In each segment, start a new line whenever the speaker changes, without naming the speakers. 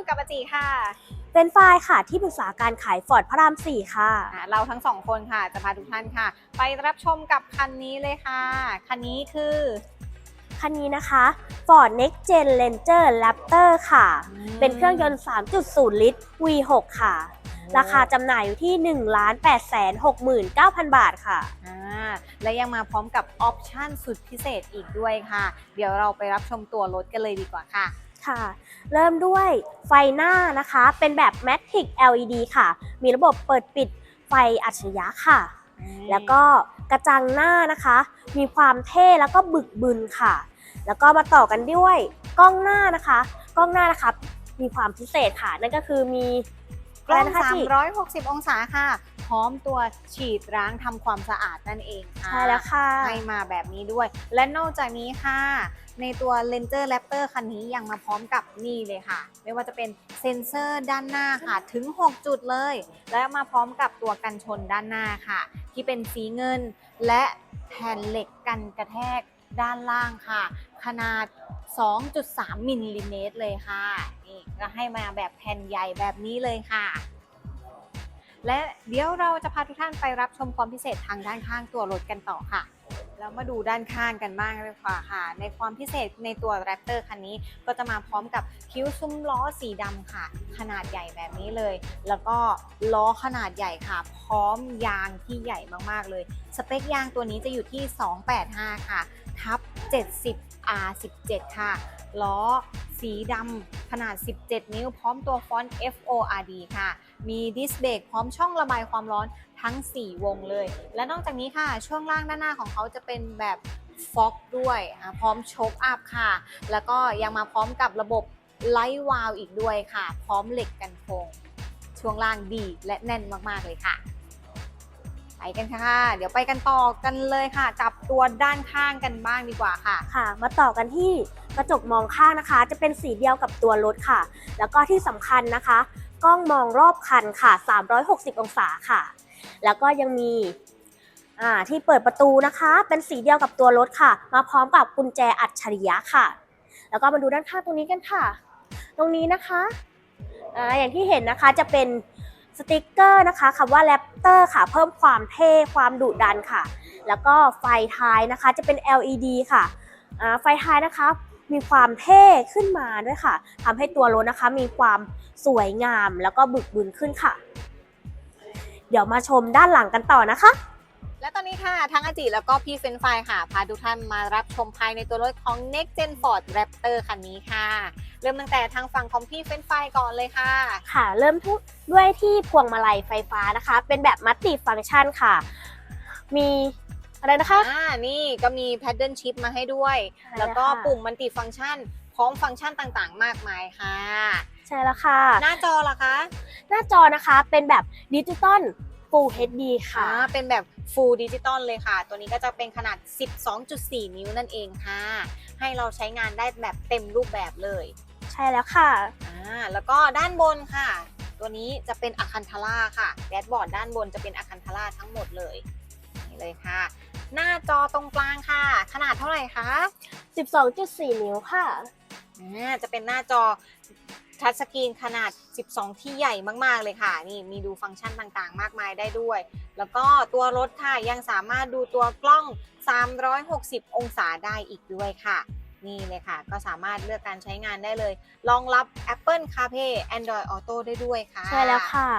อยู่กับอาจีค่ะ
เป็นฝ่ายค่ะที่ปรึกษาการขายฟอร์ดพระราม 4 ค่ะ
อ่าเราทั้งสองคนค่ะจะพาทุกท่านค่ะ ไปรับชมกับคันนี้เลยค่ะ คันนี้คือ
คันนี้นะคะ Ford Next Gen Ranger Raptor ค่ะ
อืม
เป็นเครื่องยนต์ 3.0 ลิตร V6 ค่ะ ราคาจำหน่ายอยู่ที่ 1 8 6 9 0 0 0 บาทค่ะ
อ่าและยังมาพร้อมกับออปชั่นสุดพิเศษอีกด้วยค่ะ เดี๋ยวเราไปรับชมตัวรถกันเลยดีกว่าค่ะ
ค่ะ เริ่มด้วยไฟหน้านะคะ เป็นแบบ Matic LED ค่ะ มีระบบเปิดปิดไฟอัจฉริยะค่ะ แล้วก็กระจังหน้านะคะ มีความเท่แล้วก็บึกบึนค่ะ แล้วก็มาต่อกันด้วยกล้องหน้านะคะ กล้องหน้านะคะ มีความพิเศษค่ะ นั่นก็คือมี
กล้องะ
ไรนะคะจิ
360 องศาค่ะพ ร้อมตัวฉีดล้างทำความสะอาดนั่นเองค่ะ
ใช่แล้วค่ะ
ให้มาแบบนี้ด้วย และนอกจากนี้ค่ะ ในตัว Ranger Raptor คันนี้ยังมาพร้อมกับนี่เลยค่ะ ไม่ว่าจะเป็นเซ็นเซอร์ด้านหน้าค่ะถึง 6 จุดเลย และมาพร้อมกับตัวกันชนด้านหน้าค่ะ ที่เป็นสีเงิน และแผ่นเหล็กกันกระแทกด้านล่างค่ะ ขนาด 2.3 มิลลิเมตรเลยค่ะ นี่ก็ให้มาแบบแผ่นใหญ่แบบนี้เลยค่ะ และเดี๋ยวเราจะพาทุกท่านไปรับชมความพิเศษทางด้านข้างตัวรถกันต่อค่ะแล้วมาดูด้านข้างกันบ้างเลยค่ะค่ะ ในความพิเศษในตัว Raptor คันนี้ก็จะมาพร้อมกับคิ้วซุ้มล้อสีดำค่ะ ขนาดใหญ่แบบนี้เลย แล้วก็ล้อขนาดใหญ่ค่ะ พร้อมยางที่ใหญ่มากๆเลย สเปคยางตัวนี้จะอยู่ที่ 285 ค่ะ ทับ 70 R17 ค่ะ ล้อสีดำขนาด 17 นิ้ว พร้อมตัวฟอนต์ FORD ค่ะ มีดิสเบรกพร้อมช่องระบายความร้อนทั้ง 4 วงเลย และนอกจากนี้ค่ะ ช่วงล่างด้านหน้าของเขาจะเป็นแบบฟ็อกด้วยพร้อมโชคอัพค่ะ แล้วก็ยังมาพร้อมกับระบบไลท์วาลอีกด้วยค่ะ พร้อมเหล็กกันโค้งช่วงล่างดีและแน่นมากๆเลยค่ะ ไปกันค่ะ เดี๋ยวไปกันต่อกันเลยค่ะกับตัวด้านข้างกันบ้างดีกว่าค่ะ
ค่ะ มาต่อกันที่ กระจกมองข้างนะคะ จะเป็นสีเดียวกับตัวรถค่ะ แล้วก็ที่สำคัญนะคะ กล้องมองรอบคันค่ะ 360 องศาค่ะ แล้วก็ยังมีอ่าที่เปิดประตูนะคะ เป็นสีเดียวกับตัวรถค่ะ มาพร้อมกับกุญแจอัจฉริยะค่ะ แล้วก็มาดูด้านข้างตรงนี้กันค่ะ ตรงนี้นะคะอ่าอย่างที่เห็นนะคะจะเป็นสติกเกอร์นะคะคำว่าแรปเตอร์ค่ะ เพิ่มความเท่ความดุดันค่ะ แล้วก็ไฟท้ายนะคะจะเป็น LED ค่ะไฟท้ายนะคะ มีความเท่ขึ้นมาด้วยค่ะทำให้ตัวรถนะคะ มีความสวยงามแล้วก็บึกบึนขึ้นค่ะ เดี๋ยวมาชมด้านหลังกันต่อนะคะ
และตอนนี้ค่ะ ทั้งอาจิแล้วก็พี่เฟรนไฟรายค่ะ พาทุกท่านมารับชมภายในตัวรถของ Next Gen Ford Raptor คันนี้ค่ะ เริ่มตั้งแต่ทางฝั่งของพี่เฟรนไฟรายก่อนเลยค่ะ
ค่ะ เริ่มทุด้วยที่พวงมาลัยไฟฟ้านะคะ เป็นแบบมัลติฟังก์ชันค่ะ มี อะไรนะคะ
อ่านี่ก็มี Paddle Shift มาให้ด้วย
ใช่
แล้วก็
ค่ะ
ปุ่มมัลติฟังก์ชัน พร้อมฟังก์ชันต่างๆ มากมายค่ะ
ใช่แล้วค่ะ
หน้าจอล่ะคะ
หน้าจอนะคะเป็นแบบดิจิตอล Full HD
ค่ะ
ค่ะ
เป็นแบบ Full Digital เลยค่ะ ตัวนี้ก็จะเป็นขนาด 12.4 นิ้วนั่นเองค่ะ ให้เราใช้งานได้แบบเต็มรูปแบบเลย
ใช่แล้วค่ะ
อ่าแล้วก็ด้านบนค่ะ ตัวนี้จะเป็นอะคันทาร่าค่ะแดชบอร์ดด้านบนจะเป็นอะคันทาร่าทั้งหมดเลยนี่เลยค่ะ หน้าจอตรงกลางค่ะ ขนาดเท่าไหร่คะ
12.4 นิ้วค่ะ
อ่าจะเป็นหน้าจอทัชสกรีนขนาด 12 ที่ใหญ่มาก ๆ เลยค่ะ นี่มีดูฟังก์ชันต่างๆ มากมายได้ด้วย แล้วก็ตัวรถค่ะยังสามารถดูตัวกล้อง 360 องศาได้อีกด้วยค่ะ นี่เลยค่ะ ก็สามารถเลือกการใช้งานได้เลย รองรับ Apple CarPlay Android Auto ได้ด้วยค่ะ
ใช่แล้วค่ะ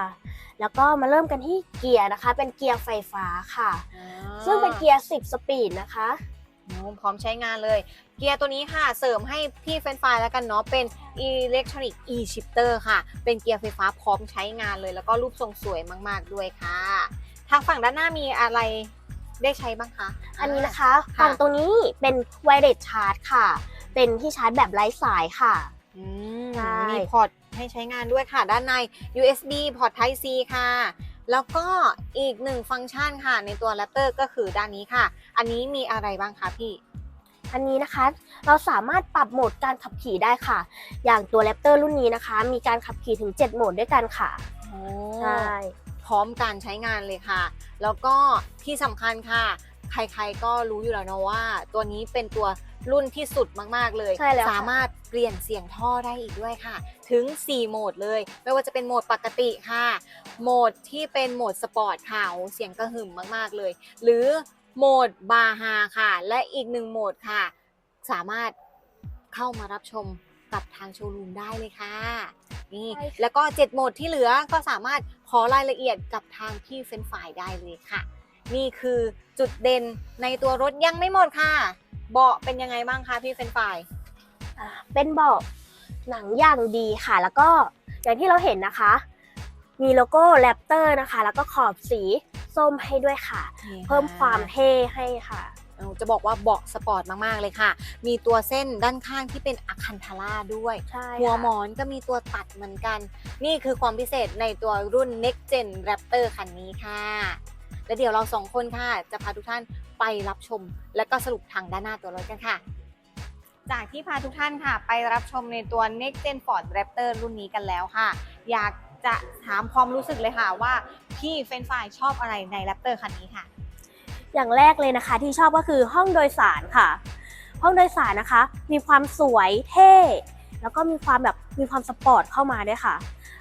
แล้วก็มาเริ่มกันที่เกียร์นะคะ เป็นเกียร์ไฟฟ้าค่ะ
อ่า
ซึ่งเป็นเกียร์ 10 สปีดนะคะ
โอ้พร้อมใช้งานเลย เกียร์ตัวนี้ค่ะเสริมให้พี่เฟรนไฟล์แล้วกันเนาะเป็น Electronic E-Shifter ค่ะ เป็นเกียร์ไฟฟ้าพร้อมใช้งานเลย แล้วก็รูปทรงสวยมาก ๆ ด้วยค่ะ ทางฝั่งด้านหน้ามีอะไรได้ใช้บ้างคะ
อันนี้นะคะ
ค่ะ
ฝั่งตรงนี้เป็นไวเลสชาร์จค่ะ เป็นที่ชาร์จแบบไร้สายค่ะ
อืม
ใช่
มีพอร์ต ให้ใช้งานด้วยค่ะ ด้านใน USB พอร์ต Type C ค่ะ แล้วก็อีกหนึ่งฟังก์ชันค่ะ ในตัว Raptor ก็คือด้านนี้ค่ะ อันนี้มีอะไรบ้างคะพี่
อันนี้นะคะเราสามารถปรับโหมดการขับขี่ได้ค่ะ อย่างตัวแรปเตอร์รุ่นนี้นะคะ มีการขับขี่ถึง 7 โหมดด้วยกันค่ะ
โอ้
ใช่
พร้อมการใช้งานเลยค่ะ แล้วก็ที่สำคัญค่ะ ใครๆก็รู้อยู่แล้วเนาะว่า ตัวนี้เป็นตัวรุ่นที่สุดมากๆเลย
ใช่แล้วค่ะ
สามารถเปลี่ยนเสียงท่อได้อีกด้วยค่ะ ถึง 4 โหมดเลย ไม่ว่าจะเป็นโหมดปกติค่ะ โหมดที่เป็นโหมดสปอร์ตค่ะโอ้เสียงกระหึ่มมากๆเลย หรือโหมดบาฮาค่ะ และอีกหนึ่งโหมดค่ะ สามารถเข้ามารับชมกับทางโชว์รูมได้เลยค่ะนี่
ใช่ค่ะ
แล้วก็ 7 โหมดที่เหลือก็สามารถขอรายละเอียดกับทางพี่เฟรนช์ฟรายได้เลยค่ะ นี่คือจุดเด่นในตัวรถยังไม่หมดค่ะ เบาะเป็นยังไงบ้างคะพี่เฟรนช์ฟราย
อ่าเป็นเบาะ หนังอย่างดีค่ะ แล้วก็อย่างที่เราเห็นนะคะ มีโลโก้แรปเตอร์นะคะ แล้วก็ขอบสีส้มให้ด้วยค่ะ เพิ่มความเท่ให้ค่ะ
เอ่อจะบอกว่าเบาะสปอร์ตมาก ๆ เลยค่ะ มีตัวเส้นด้านข้างที่เป็นอะคันทาร่าด้วย
ใช่
หัว
ค่ะ
หมอนก็มีตัวตัดเหมือนกัน นี่คือความพิเศษในตัวรุ่น Next Gen Raptor คันนี้ค่ะ และเดี๋ยวเราสองคนค่ะ จะพาทุกท่านไปรับชม และก็สรุปทางด้านหน้าตัวรถกันค่ะ จากที่พาทุกท่านค่ะ ไปรับชมในตัว Next Gen Ford Raptor รุ่นนี้กันแล้วค่ะ อยากจะถามความรู้สึกเลยค่ะว่าพี่เฟนฟายชอบอะไรใน Raptor คันนี้ค่ะ
อย่างแรกเลยนะคะที่ชอบก็คือห้องโดยสารค่ะ ห้องโดยสารนะคะ มีความสวยเท่ แล้วก็มีความแบบมีความสปอร์ตเข้ามาด้วยค่ะ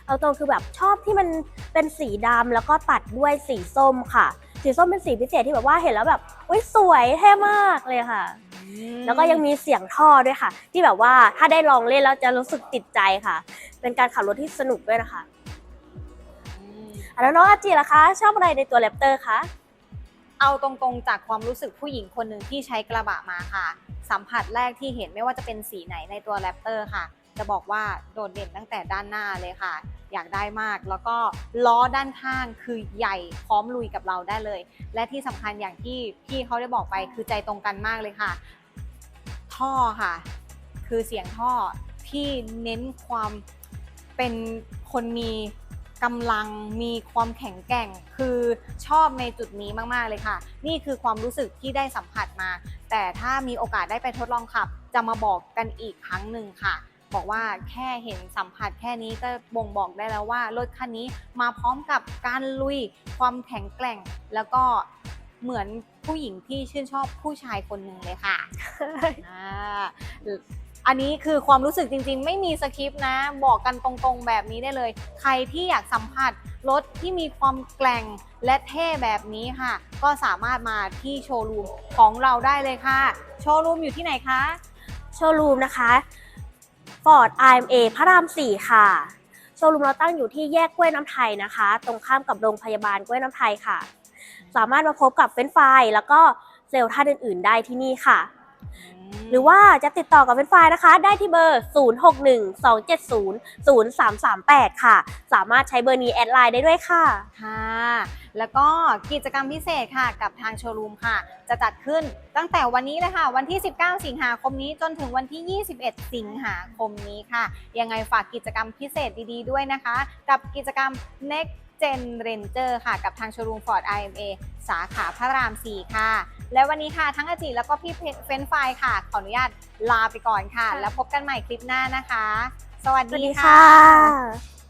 เอาตรงคือแบบชอบที่มันเป็นสีดำแล้วก็ตัดด้วยสีส้มค่ะ สีส้มเป็นสีพิเศษที่แบบว่าเห็นแล้วแบบอุ้ยสวยเท่มากเลยค่ะ แล้วก็ยังมีเสียงท่อด้วยค่ะ ที่แบบว่าถ้าได้ลองเล่นแล้วจะรู้สึกติดใจค่ะ เป็นการขับรถที่สนุกด้วยนะคะ
อืม
อะแล้วน้องอาจิล่ะคะ ชอบอะไรในตัวแรปเตอร์คะ
เอาตรงๆ จากความรู้สึกผู้หญิงคนหนึ่งที่ใช้กระบะมาค่ะ สัมผัสแรกที่เห็นไม่ว่าจะเป็นสีไหนในตัวแรปเตอร์ค่ะ จะบอกว่าโดดเด่นตั้งแต่ด้านหน้าเลยค่ะ อยากได้มากแล้วก็ล้อด้านข้างคือใหญ่พร้อมลุยกับเราได้เลย และที่สำคัญอย่างที่พี่เขาได้บอกไปคือใจตรงกันมากเลยค่ะ ท่อค่ะ คือเสียงท่อที่เน้นความเป็นคนมีกำลังมีความแข็งแกร่งคือชอบในจุดนี้มาก ๆ เลยค่ะ นี่คือความรู้สึกที่ได้สัมผัสมา แต่ถ้ามีโอกาสได้ไปทดลองขับ จะมาบอกกันอีกครั้งหนึ่งค่ะ บอกว่าแค่เห็นสัมผัสแค่นี้ก็บ่งบอกได้แล้วว่ารถคันนี้มาพร้อมกับการลุยความแข็งแกร่ง แล้วก็เหมือนผู้หญิงที่ชื่นชอบผู้ชายคนหนึ่งเลยค่ะอ่าอันนี้คือความรู้สึกจริงๆ ไม่มีสคริปต์นะ บอกกันตรงๆแบบนี้ได้เลย ใครที่อยากสัมผัสรถที่มีความแกร่งและเท่แบบนี้ค่ะ ก็สามารถมาที่โชว์รูมของเราได้เลยค่ะ โชว์รูมอยู่ที่ไหนคะ
โชว์รูมนะคะ Ford IMA พระราม 4 ค่ะ โชว์รูมเราตั้งอยู่ที่แยกกล้วยน้ำไทยนะคะ ตรงข้ามกับโรงพยาบาลกล้วยน้ำไทยค่ะ สามารถมาพบกับเฟรนฟรายแล้วก็เซลล์ท่านอื่น ๆ ได้ที่นี่ค่ะ หรือว่าจะติดต่อกับเฟนช์ฟรายนะคะ ได้ที่เบอร์ 0612700338 ค่ะ สามารถใช้เบอร์นี้แอดไลน์ได้ด้วยค่ะ
ค่ะ แล้วก็กิจกรรมพิเศษค่ะกับทางโชว์รูมค่ะ จะจัดขึ้นตั้งแต่วันนี้เลยค่ะ วันที่ 19 สิงหาคมนี้จนถึงวันที่ 21 สิงหาคมนี้ค่ะ ยังไงฝากกิจกรรมพิเศษดีๆด้วยนะคะ กับกิจกรรม Next Gen Ranger ค่ะ กับทางโชว์รูม Ford IMA สาขาพระราม 4 ค่ะ และวันนี้ค่ะทั้งอาจิแล้วก็พี่เฟรนช์ฟรายค่ะ ขออนุญาตลาไปก่อนค่ะ
ค่ะ
แล้วพบกันใหม่คลิปหน้านะคะ สวัส
สวัส
ดี
ดี
ค่ะ
ค่ะ